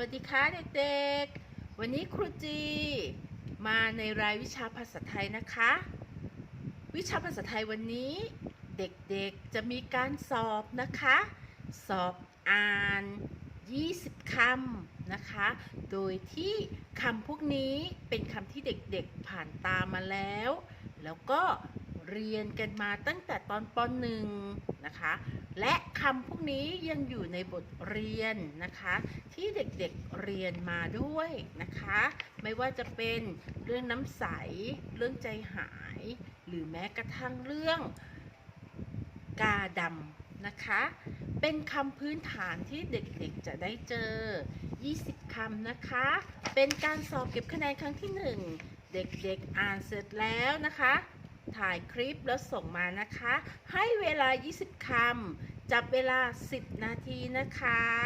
วัสดีค่ะเด็กๆ วันนี้ครูจี มาในรายวิชาภาษาไทยนะคะ วิชาภาษาไทยวันนี้ เด็กๆจะมีการสอบนะคะ สอบอ่าน 20 คำนะคะ โดยที่คำพวกนี้เป็นคำที่เด็กๆผ่านตามาแล้ว แล้วก็เรียนกันมาตั้งแต่ตอนป .1 นะคะ และคำพวกนี้ยังอยู่ในบทเรียนนะคะ ที่เด็กๆเรียนมาด้วยนะคะ ไม่ว่าจะเป็นเรื่องน้ำใส เรื่องใจหาย หรือแม้กระทั่งเรื่องกาดำนะคะ เป็นคำพื้นฐานที่เด็กๆจะได้เจอ 20คำนะคะ เป็นการสอบเก็บคะแนนครั้งที่ 1 เด็กๆอ่านเสร็จแล้วนะคะ ถ่ายคลิปแล้วส่งมานะคะ ให้เวลา 20คำจับเวลา 10 นาทีนะคะ